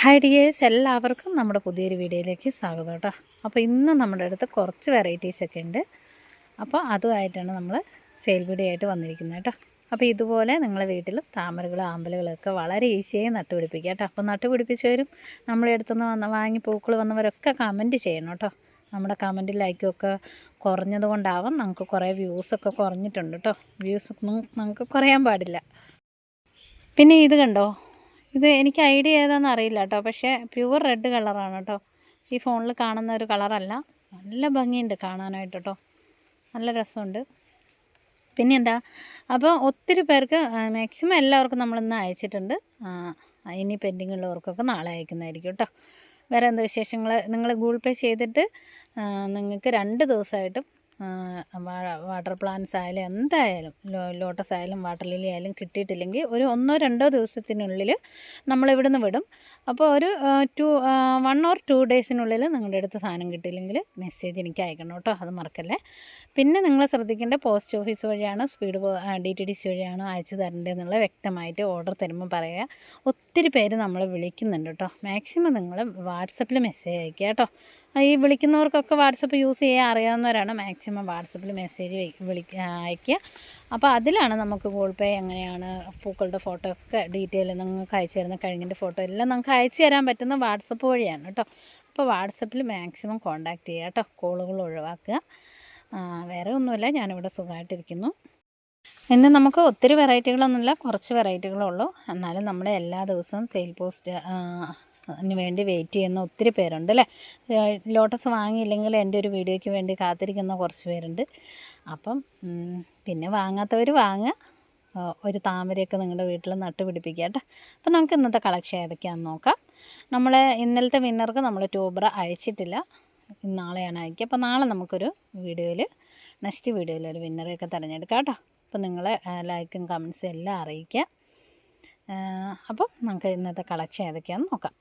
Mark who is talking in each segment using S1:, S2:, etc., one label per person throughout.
S1: Hi dears എല്ലാവർക്കും നമ്മുടെ പുതിയൊരു വീഡിയോയിലേക്ക് സ്വാഗതം കേട്ടോ. അപ്പോൾ ഇന്ന് നമ്മുടെ അടുത്ത് കുറച്ച് വെറൈറ്റീസ് ഒക്കെ ഉണ്ട്. അപ്പോൾ അതുമായിട്ടാണ് നമ്മൾ സെയിൽ വീഡിയോ ആയിട്ട് വന്നിരിക്കുന്നത് കേട്ടോ. അപ്പോൾ ഇതുപോലെ നിങ്ങളുടെ വീട്ടിൽ താമരകളും ആമ്പലുകളൊക്കെ വളരെ ഈസിയായി നട്ടുപിടിപ്പിക്കുക കേട്ടോ. അപ്പോൾ നട്ടുപിടിപ്പിച്ചവരും നമ്മുടെ അടുത്തുനിന്ന് വന്ന് വാങ്ങി പൂക്കൾ വന്നവരൊക്കെ കമന്റ് ചെയ്യണം കേട്ടോ. നമ്മുടെ കമന്റ് ലൈക്കൊക്കെ കുറഞ്ഞത് കൊണ്ടാവാം നമുക്ക് കുറേ വ്യൂസൊക്കെ കുറഞ്ഞിട്ടുണ്ട് കേട്ടോ. വ്യൂസ് നമുക്ക് കുറയാൻ പാടില്ല. പിന്നെ ഇത് കണ്ടോ? ഇത് എനിക്ക് ഐഡിയ ഏതാണെന്ന് അറിയില്ല കേട്ടോ പക്ഷേ പ്യുവർ റെഡ് കളറാണ് കേട്ടോ ഈ ഫോണിൽ കാണുന്ന ഒരു കളറല്ല. നല്ല ഭംഗിയുണ്ട് കാണാനായിട്ട് കേട്ടോ നല്ല രസമുണ്ട്. പിന്നെ എന്താ അപ്പോൾ ഒത്തിരി പേർക്ക് മാക്സിമം എല്ലാവർക്കും നമ്മളിന്ന് അയച്ചിട്ടുണ്ട്. ഇനി പെൻഡിങ് ഉള്ളവർക്കൊക്കെ നാളെ അയക്കുന്നതായിരിക്കും കേട്ടോ വേറെ എന്താ വിശേഷങ്ങൾ നിങ്ങൾ ഗൂഗിൾ പേ ചെയ്തിട്ട് നിങ്ങൾക്ക് രണ്ട് ദിവസമായിട്ടും വാട്ടർ പ്ലാന്റ്സ് ആയാലും എന്തായാലും ലോട്ടസ് ആയാലും വാട്ടർ ലില്ലി ആയാലും കിട്ടിയിട്ടില്ലെങ്കിൽ ഒരു ഒന്നോ രണ്ടോ ദിവസത്തിനുള്ളിൽ നമ്മൾ ഇവിടുന്ന് വിടും. അപ്പോൾ ഒരു ടു വൺ ഓർ ടു ഡേയ്സിനുള്ളിൽ നിങ്ങളുടെ അടുത്ത് സാധനം കിട്ടിയില്ലെങ്കിൽ മെസ്സേജ് എനിക്ക് അയക്കണം കേട്ടോ. അത് മറക്കല്ലേ. പിന്നെ നിങ്ങൾ ശ്രദ്ധിക്കേണ്ട പോസ്റ്റ് ഓഫീസ് വഴിയാണ് speed D T D C വഴിയാണ് അയച്ചു തരേണ്ടതെന്നുള്ള വ്യക്തമായിട്ട് ഓർഡർ തരുമ്പോൾ പറയുക ഒത്തിരി പേര് നമ്മളെ വിളിക്കുന്നുണ്ട് കേട്ടോ. മാക്സിമം നിങ്ങൾ വാട്സപ്പിൽ മെസ്സേജ് അയക്കുക കേട്ടോ. ഈ വിളിക്കുന്നവർക്കൊക്കെ വാട്സപ്പ് യൂസ് ചെയ്യാൻ അറിയാവുന്നവരാണ്. മാക്സിമം വാട്സപ്പിൽ മെസ്സേജ് വിളിക്ക അയക്കുക അപ്പോൾ അതിലാണ് നമുക്ക് ഗൂഗിൾ പേ എങ്ങനെയാണ് പൂക്കളുടെ ഫോട്ടോ ഒക്കെ ഡീറ്റെയിൽ നിങ്ങൾക്ക് അയച്ചു തരുന്ന കഴിഞ്ഞിന്റെ ഫോട്ടോ എല്ലാം നമുക്ക് അയച്ചു തരാൻ പറ്റുന്ന വാട്സപ്പ് വഴിയാണ് കേട്ടോ. അപ്പോൾ വാട്സപ്പിൽ മാക്സിമം കോൺടാക്റ്റ് ചെയ്യുക കേട്ടോ. കോളുകൾ ഒഴിവാക്കുക. വേറെ ഒന്നുമില്ല. ഞാനിവിടെ സുഖമായിട്ടിരിക്കുന്നു. ഇന്ന് നമുക്ക് ഒത്തിരി വെറൈറ്റികളൊന്നുമില്ല. കുറച്ച് വെറൈറ്റികളുള്ളൂ. എന്നാലും നമ്മൾ എല്ലാ ദിവസവും സെയിൽ പോസ്റ്റ് അതിന് വേണ്ടി വെയിറ്റ് ചെയ്യുന്ന ഒത്തിരി പേരുണ്ട് അല്ലേ? ലോട്ടസ് വാങ്ങിയില്ലെങ്കിൽ എന്റെ ഒരു വീഡിയോയ്ക്ക് വേണ്ടി കാത്തിരിക്കുന്ന കുറച്ച് പേരുണ്ട്. അപ്പം പിന്നെ വാങ്ങാത്തവർ വാങ്ങുക. ഒരു താമരയൊക്കെ നിങ്ങളുടെ വീട്ടിൽ നട്ട് പിടിപ്പിക്കുക കേട്ടോ. അപ്പം നമുക്ക് ഇന്നത്തെ കളക്ഷൻ ഏതൊക്കെയാണെന്ന് നോക്കാം. നമ്മൾ ഇന്നലത്തെ വിന്നർക്ക് നമ്മൾ ട്യൂബർ അയച്ചിട്ടില്ല. നാളെയാണ് അയക്കുക. അപ്പോൾ നാളെ നമുക്കൊരു വീഡിയോയിൽ നെക്സ്റ്റ് വീഡിയോയിൽ ഒരു വിന്നറെയൊക്കെ തിരഞ്ഞെടുക്കാം കേട്ടോ. അപ്പം നിങ്ങൾ ലൈക്കും കമൻസും എല്ലാം അറിയിക്കുക. അപ്പം നമുക്ക് ഇന്നത്തെ കളക്ഷൻ ഏതൊക്കെയാണെന്ന് നോക്കാം.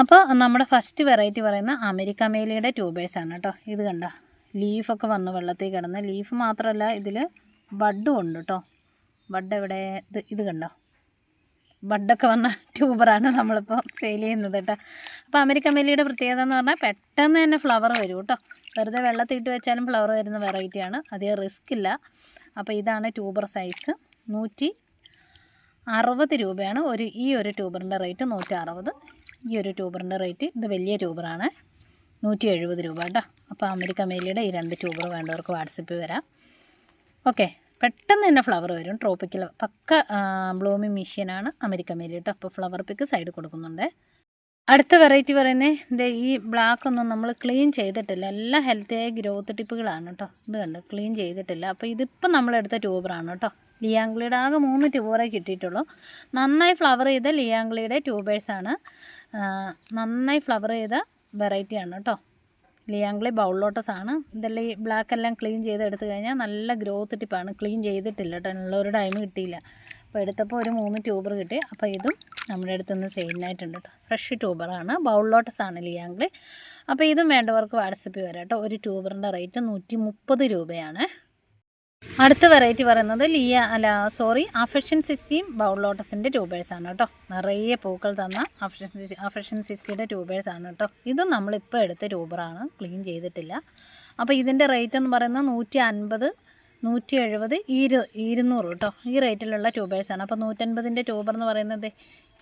S1: അപ്പോൾ നമ്മുടെ ഫസ്റ്റ് വെറൈറ്റി പറയുന്ന അമേരിക്ക മേലിയുടെ ട്യൂബേഴ്സാണ് കേട്ടോ ഇത് കണ്ട? ലീഫൊക്കെ വന്ന് വെള്ളത്തിൽ കിടന്ന്. ലീഫ് മാത്രമല്ല ഇതിൽ ബഡും ഉണ്ട് കേട്ടോ ബഡ് എവിടെ? ഇത് ഇത് കണ്ടോ? ബഡൊക്കെ വന്ന ട്യൂബറാണ് നമ്മളിപ്പോൾ സെയിൽ ചെയ്യുന്നത് കേട്ടോ അപ്പോൾ അമേരിക്ക മേലിയുടെ പ്രത്യേകത എന്ന് പറഞ്ഞാൽ പെട്ടെന്ന് തന്നെ ഫ്ലവർ വരും കേട്ടോ വെറുതെ വെള്ളത്തിട്ട് വെച്ചാലും ഫ്ലവർ വരുന്ന വെറൈറ്റിയാണ് അധികം റിസ്ക് ഇല്ല. അപ്പോൾ ഇതാണ് ട്യൂബർ സൈസ് നൂറ്റി അറുപത് രൂപയാണ് ഒരു ഈ ഒരു ട്യൂബറിന്റെ റേറ്റ് നൂറ്റി അറുപത്. ഈ ഒരു ട്യൂബറിന്റെ റേറ്റ് ഇത് വലിയ ട്യൂബറാണ്. നൂറ്റി എഴുപത് രൂപ കേട്ടോ. അപ്പോൾ അമേരിക്ക മേലിയുടെ ഈ രണ്ട് ട്യൂബർ വേണ്ടവർക്ക് വാട്സപ്പിൽ വരാം. ഓക്കെ. പെട്ടെന്ന് തന്നെ ഫ്ലവർ വരും. ട്രോപ്പിക്കൽ പക്ക ബ്ലൂമിങ് മെഷീനാണ് അമേരിക്ക മേലി കേട്ടോ. അപ്പോൾ ഫ്ലവർ പിക്ക് സൈഡ് കൊടുക്കുന്നുണ്ട്. അടുത്ത വെറൈറ്റി പറയുന്നത് ഇത് ഈ ബ്ലാക്ക് ഒന്നും നമ്മൾ ക്ലീൻ ചെയ്തിട്ടില്ല. എല്ലാം ഹെൽത്തിയായ ഗ്രോത്ത് ടിപ്പുകളാണ് കേട്ടോ. ഇത് കണ്ട് ക്ലീൻ ചെയ്തിട്ടില്ല. അപ്പോൾ ഇതിപ്പോൾ നമ്മളെടുത്ത ട്യൂബറാണ് കേട്ടോ. ലിയാംഗ്ലിയുടെ ആകെ മൂന്ന് ട്യൂബറേ കിട്ടിയിട്ടുള്ളൂ. നന്നായി ഫ്ലവർ ചെയ്ത ലിയാംഗ്ലിയുടെ ട്യൂബേഴ്സാണ്. നന്നായി ഫ്ലവർ ചെയ്ത വെറൈറ്റിയാണ് കേട്ടോ ലിയാംഗ്ലി ബൗൾ ലോട്ടസ് ആണ്. ഇതെല്ലാം ഈ ബ്ലാക്ക് എല്ലാം ക്ലീൻ ചെയ്ത് എടുത്തു കഴിഞ്ഞാൽ നല്ല ഗ്രോത്ത് ടിപ്പാണ് ക്ലീൻ ചെയ്തിട്ടില്ല കേട്ടോ ഉള്ളൊരു ടൈം കിട്ടിയില്ല. അപ്പോൾ എടുത്തപ്പോൾ ഒരു മൂന്ന് ട്യൂബർ കിട്ടി. അപ്പോൾ ഇതും നമ്മുടെ അടുത്തുനിന്ന് സെയിലിനായിട്ടുണ്ട് കേട്ടോ ഫ്രഷ് ട്യൂബറാണ് ബൗൾ ലോട്ടസ് ആണ്. ലിയാങ്കളി. അപ്പോൾ ഇതും വേണ്ടവർക്ക് വാട്സപ്പിൽ വരാം കേട്ടോ ഒരു ട്യൂബറിന്റെ റേറ്റ് നൂറ്റി രൂപയാണ്. അടുത്ത വെറൈറ്റി പറയുന്നത് ലിയ അല്ല സോറി അഫഷൻ സിസ്റ്റിയും ബൗൾ ലോട്ടസിന്റെ ട്യൂബേഴ്സാണ് കേട്ടോ നിറയെ പൂക്കൾ തന്ന അഫഷൻ സിസ്റ്റി അഫഷൻ സിസ്റ്റിയുടെ ട്യൂബേഴ്സാണ് കേട്ടോ ഇതും നമ്മളിപ്പോൾ എടുത്ത ട്യൂബറാണ് ക്ലീൻ ചെയ്തിട്ടില്ല. അപ്പോൾ ഇതിന്റെ റേറ്റ് എന്ന് പറയുന്നത് നൂറ്റി അൻപത് നൂറ്റി എഴുപത് ഇരു ഇരുന്നൂറ് കേട്ടോ ഈ റേറ്റിലുള്ള ട്യൂബേഴ്സാണ് അപ്പോൾ നൂറ്റൻപതിന്റെ ട്യൂബർ എന്ന് പറയുന്നത്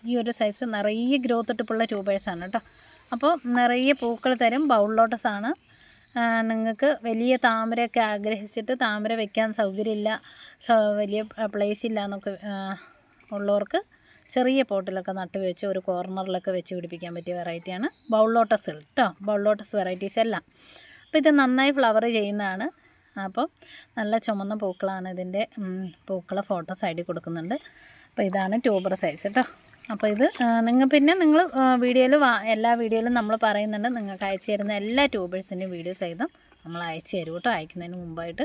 S1: ഈ ഒരു സൈസ് നിറയെ ഗ്രോത്ത് ഇട്ടിപ്പുള്ള ട്യൂബേഴ്സാണ് കേട്ടോ അപ്പോൾ നിറയെ പൂക്കൾ തരും ബൗൾ ലോട്ടസാണ് നിങ്ങൾക്ക് വലിയ താമരയൊക്കെ ആഗ്രഹിച്ചിട്ട് താമര വെക്കാൻ സൗകര്യമില്ല വലിയ പ്ലേസ് ഇല്ല എന്നൊക്കെ ഉള്ളവർക്ക് ചെറിയ പോട്ടിലൊക്കെ നട്ട് വെച്ച് ഒരു കോർണറിലൊക്കെ വെച്ച് പിടിപ്പിക്കാൻ പറ്റിയ വെറൈറ്റിയാണ് ബൗൾ ലോട്ടസ് കേട്ടോ ബൗൾ ലോട്ടസ് വെറൈറ്റീസ് എല്ലാം. അപ്പോൾ ഇത് നന്നായി ഫ്ലവർ ചെയ്യുന്നതാണ്. അപ്പോൾ നല്ല ചുമന്ന പൂക്കളാണ് ഇതിന്റെ പൂക്കളെ ഫോട്ടോ സൈഡിൽ കൊടുക്കുന്നുണ്ട്. അപ്പോൾ ഇതാണ് ട്യൂബർ സൈസ് കേട്ടോ അപ്പോൾ ഇത് നിങ്ങൾ പിന്നെ നിങ്ങൾ വീഡിയോയിൽ എല്ലാ വീഡിയോയിലും നമ്മൾ പറയുന്നുണ്ട്. നിങ്ങൾക്ക് അയച്ചു തരുന്ന എല്ലാ ട്യൂബേഴ്സിന്റെയും വീഡിയോ സഹിതം നമ്മൾ അയച്ചു തരും കേട്ടോ. അയക്കുന്നതിന് മുമ്പായിട്ട്.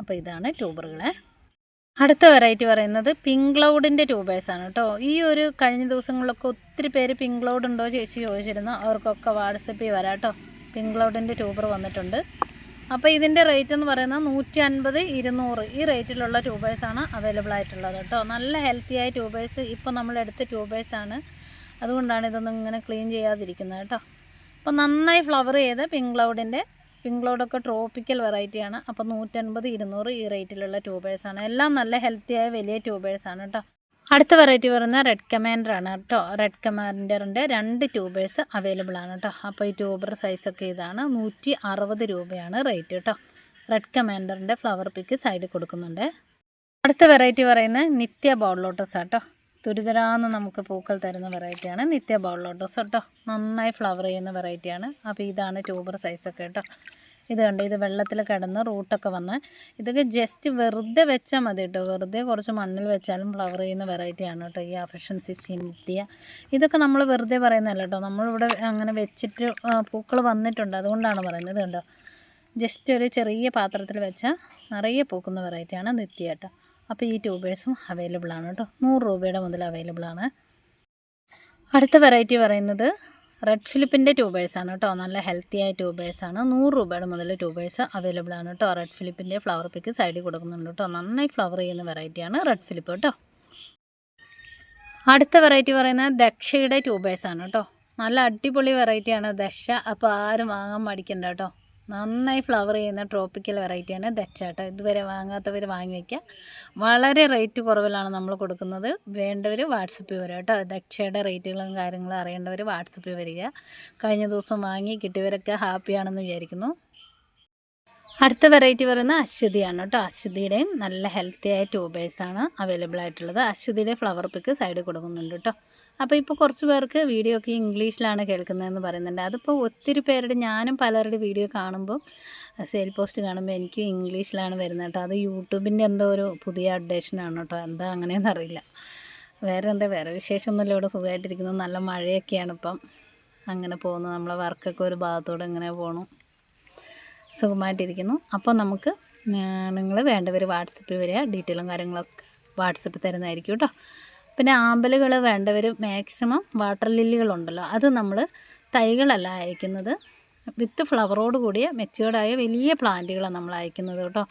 S1: അപ്പോൾ ഇതാണ് ട്യൂബറുകളെ. അടുത്ത വെറൈറ്റി പറയുന്നത് പിങ്ക് ക്ലൗഡിന്റെ ട്യൂബേഴ്സാണ് കേട്ടോ. ഈ ഒരു കഴിഞ്ഞ ദിവസങ്ങളിലൊക്കെ ഒത്തിരി പേര് പിങ്ക് ക്ലൗഡ് ഉണ്ടോ ചേച്ചി ചോദിച്ചിരുന്നു. അവർക്കൊക്കെ വാട്സപ്പിൽ വരാം കേട്ടോ. പിങ്ക് ക്ലൗഡിന്റെ ട്യൂബർ വന്നിട്ടുണ്ട്. അപ്പോൾ ഇതിന്റെ റേറ്റ് എന്ന് പറയുന്നത് നൂറ്റി അൻപത് ഇരുന്നൂറ്. ഈ റേറ്റിലുള്ള ട്യൂബേഴ്സാണ് അവൈലബിൾ ആയിട്ടുള്ളത് കേട്ടോ. നല്ല ഹെൽത്തി ആയ ട്യൂബേഴ്സ് ഇപ്പോൾ നമ്മളെടുത്ത ട്യൂബേഴ്സാണ് അതുകൊണ്ടാണ് ഇതൊന്നും ഇങ്ങനെ ക്ലീൻ ചെയ്യാതിരിക്കുന്നത് കേട്ടോ. അപ്പോൾ നന്നായി ഫ്ലവർ ചെയ്ത് പിങ്ക് ക്ലൗഡിന്റെ പിങ്ക് ക്ലൗഡൊക്കെ ട്രോപ്പിക്കൽ വെറൈറ്റിയാണ് അപ്പോൾ നൂറ്റൻപത് ഇരുന്നൂറ് ഈ റേറ്റിലുള്ള ട്യൂബേഴ്സാണ് എല്ലാം നല്ല ഹെൽത്തിയായ വലിയ ട്യൂബേഴ്സാണ് കേട്ടോ. അടുത്ത വെറൈറ്റി പറയുന്നത് റെഡ് കമാൻഡർ ആണ് കേട്ടോ. റെഡ് കമാൻഡറിന്റെ രണ്ട് ട്യൂബേഴ്സ് അവൈലബിൾ ആണ് കേട്ടോ. അപ്പോൾ ഈ ട്യൂബർ സൈസൊക്കെ ഇതാണ്. നൂറ്റി അറുപത് രൂപയാണ് റേറ്റ് കേട്ടോ. റെഡ് കമാൻഡറിന്റെ ഫ്ലവർ പിക്ക് സൈഡിൽ കൊടുക്കുന്നുണ്ട്. അടുത്ത വെറൈറ്റി പറയുന്നത് നിത്യ ബൗൾ ലോട്ടസ് ആട്ടോ തുരിതരാന്ന് നമുക്ക് പൂക്കൾ തരുന്ന വെറൈറ്റിയാണ് നിത്യ ബൗൾ ലോട്ടസ് കേട്ടോ. നന്നായി ഫ്ലവർ ചെയ്യുന്ന വെറൈറ്റിയാണ് അപ്പോൾ ഇതാണ് ട്യൂബർ സൈസൊക്കെ കേട്ടോ. ഇത് കണ്ട് ഇത് വെള്ളത്തിൽ കിടന്ന് റൂട്ടൊക്കെ വന്ന് ഇതൊക്കെ ജസ്റ്റ് വെറുതെ വെച്ചാൽ മതി കേട്ടോ വെറുതെ കുറച്ച് മണ്ണിൽ വെച്ചാലും ഫ്ലവർ ചെയ്യുന്ന വെറൈറ്റിയാണ് കേട്ടോ ഈ അഫഷൻ സിസ്റ്റീൻ നിത്യ ഇതൊക്കെ നമ്മൾ വെറുതെ പറയുന്നതല്ല കേട്ടോ നമ്മളിവിടെ അങ്ങനെ വെച്ചിട്ട് പൂക്കൾ വന്നിട്ടുണ്ട്. അതുകൊണ്ടാണ് പറയുന്നത് കണ്ടോ? ജസ്റ്റ് ഒരു ചെറിയ പാത്രത്തിൽ വെച്ചാൽ നിറയെ പൂക്കുന്ന വെറൈറ്റിയാണ് നിത്യ കേട്ടോ അപ്പോൾ ഈ ട്യൂബേഴ്സും അവൈലബിൾ ആണ് കേട്ടോ നൂറ് രൂപയുടെ മുതൽ അവൈലബിൾ ആണ്. അടുത്ത വെറൈറ്റി പറയുന്നത് റെഡ് ഫിലിപ്പിന്റെ ട്യൂബേഴ്സാണ് കേട്ടോ. നല്ല ഹെൽത്തി ആയ ട്യൂബേഴ്സാണ് നൂറ് രൂപയുടെ മുതൽ ട്യൂബേഴ്സ് അവൈലബിൾ ആണ് കേട്ടോ. റെഡ് ഫിലിപ്പിന്റെ ഫ്ലവർ പിക്ക് സൈഡിൽ കൊടുക്കുന്നുണ്ട് കേട്ടോ. നന്നായി ഫ്ലവർ ചെയ്യുന്ന വെറൈറ്റിയാണ് റെഡ് ഫിലിപ്പ് കേട്ടോ. അടുത്ത വെറൈറ്റി പറയുന്നത് ദക്ഷയുടെ ട്യൂബേഴ്സാണ് കേട്ടോ. നല്ല അടിപൊളി വെറൈറ്റിയാണ് ദക്ഷ. അപ്പോൾ ആരും വാങ്ങാൻ മടിക്കണ്ട കേട്ടോ. നന്നായി ഫ്ലവർ ചെയ്യുന്ന ട്രോപ്പിക്കൽ വെറൈറ്റിയാണ് ദക്ഷ കേട്ടോ ഇതുവരെ വാങ്ങാത്തവർ വാങ്ങി വയ്ക്കുക വളരെ റേറ്റ് കുറവിലാണ് നമ്മൾ കൊടുക്കുന്നത്. വേണ്ടവർ വാട്സപ്പിൽ വരിക കേട്ടോ. ദക്ഷയുടെ റേറ്റുകളും കാര്യങ്ങളും അറിയേണ്ടവർ വാട്സപ്പിൽ വരിക. കഴിഞ്ഞ ദിവസം വാങ്ങി കിട്ടിയവരൊക്കെ ഹാപ്പിയാണെന്ന് വിചാരിക്കുന്നു. അടുത്ത വെറൈറ്റി പറയുന്നത് അശ്വതിയാണ് കേട്ടോ. അശ്വതിയുടെയും നല്ല ഹെൽത്തി ആയ ട്യൂബേഴ്സാണ് അവൈലബിൾ ആയിട്ടുള്ളത്. അശ്വതിയുടെ ഫ്ലവർ പിക്ക് സൈഡിൽ കൊടുക്കുന്നുണ്ട് കേട്ടോ. അപ്പോൾ ഇപ്പോൾ കുറച്ച് പേർക്ക് വീഡിയോ ഒക്കെ ഇംഗ്ലീഷിലാണ് കേൾക്കുന്നതെന്ന് പറയുന്നുണ്ട്. അതിപ്പോൾ ഒത്തിരി പേരുടെ ഞാനും പലരുടെ വീഡിയോ കാണുമ്പോൾ സെയിൽ പോസ്റ്റ് കാണുമ്പോൾ എനിക്ക് ഇംഗ്ലീഷിലാണ് വരുന്നത് കേട്ടോ. അത് യൂട്യൂബിന്റെ എന്തോ ഒരു പുതിയ അപ്ഡേഷനാണ് കേട്ടോ. എന്താ അങ്ങനെയെന്ന് അറിയില്ല. വേറെ എന്താ വേറെ വിശേഷമൊന്നുമില്ല. ഇവിടെ സുഖമായിട്ടിരിക്കുന്നു. നല്ല മഴയൊക്കെയാണ് ഇപ്പം. അങ്ങനെ പോകുന്നു. നമ്മളെ വർക്കൊക്കെ ഒരു ഭാഗത്തോടെ ഇങ്ങനെ പോകണു സുഖമായിട്ടിരിക്കുന്നു. അപ്പോൾ നമുക്ക് നിങ്ങൾ വേണ്ടവർ വാട്സപ്പിൽ വരിക. ഡീറ്റെയിലും കാര്യങ്ങളൊക്കെ വാട്സപ്പിൽ തരുന്നതായിരിക്കും കേട്ടോ. പിന്നെ ആമ്പലുകൾ വേണ്ടവർ മാക്സിമം വാട്ടർ ലില്ലികളുണ്ടല്ലോ അത് നമ്മൾ തൈകളല്ല അയക്കുന്നത്. വിത്ത് ഫ്ലവറോട് കൂടിയ മെച്ചുവേർഡായ വലിയ പ്ലാന്റുകളാണ് നമ്മൾ അയക്കുന്നത് കേട്ടോ.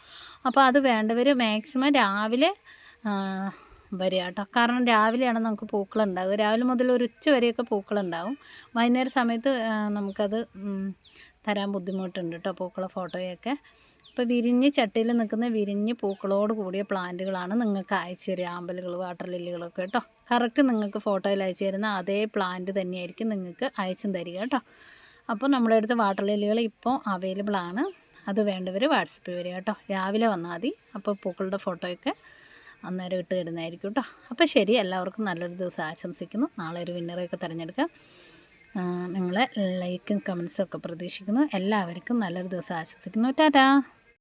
S1: അപ്പോൾ അത് വേണ്ടവർ മാക്സിമം രാവിലെ വരിക കേട്ടോ. കാരണം രാവിലെയാണ് നമുക്ക് പൂക്കളുണ്ടാവുക. രാവിലെ മുതൽ ഒരു ഉച്ച വരെയൊക്കെ പൂക്കളുണ്ടാവും. വൈകുന്നേര സമയത്ത് നമുക്കത് തരാൻ ബുദ്ധിമുട്ടുണ്ട് കേട്ടോ പൂക്കളെ ഫോട്ടോയൊക്കെ ഇപ്പോൾ വിരിഞ്ഞ് ചട്ടിയിൽ നിൽക്കുന്ന വിരിഞ്ഞ് പൂക്കളോട് കൂടിയ പ്ലാന്റുകളാണ് നിങ്ങൾക്ക് അയച്ചു തരിക ആമ്പലുകൾ വാട്ടർ ലില്ലികളൊക്കെ കേട്ടോ. കറക്റ്റ് നിങ്ങൾക്ക് ഫോട്ടോയിൽ അയച്ചു തരുന്ന അതേ പ്ലാന്റ് തന്നെയായിരിക്കും നിങ്ങൾക്ക് അയച്ചും തരിക കേട്ടോ. അപ്പോൾ നമ്മുടെ അടുത്ത് വാട്ടർ ലില്ലികൾ ഇപ്പോൾ അവൈലബിൾ ആണ്. അത് വേണ്ടവർ വാട്സപ്പിൽ വരിക കേട്ടോ. രാവിലെ വന്നാൽ മതി. അപ്പോൾ പൂക്കളുടെ ഫോട്ടോയൊക്കെ അന്നേരം ഇട്ട് തരുന്നതായിരിക്കും കേട്ടോ. അപ്പോൾ ശരി എല്ലാവർക്കും നല്ലൊരു ദിവസം ആശംസിക്കുന്നു. നാളെ ഒരു വിന്നറെയൊക്കെ തിരഞ്ഞെടുക്കാം. നിങ്ങളെ ലൈക്കും കമൻസും ഒക്കെ പ്രതീക്ഷിക്കുന്നു. എല്ലാവർക്കും നല്ലൊരു ദിവസം ആശംസിക്കുന്നു. ടാറ്റാ!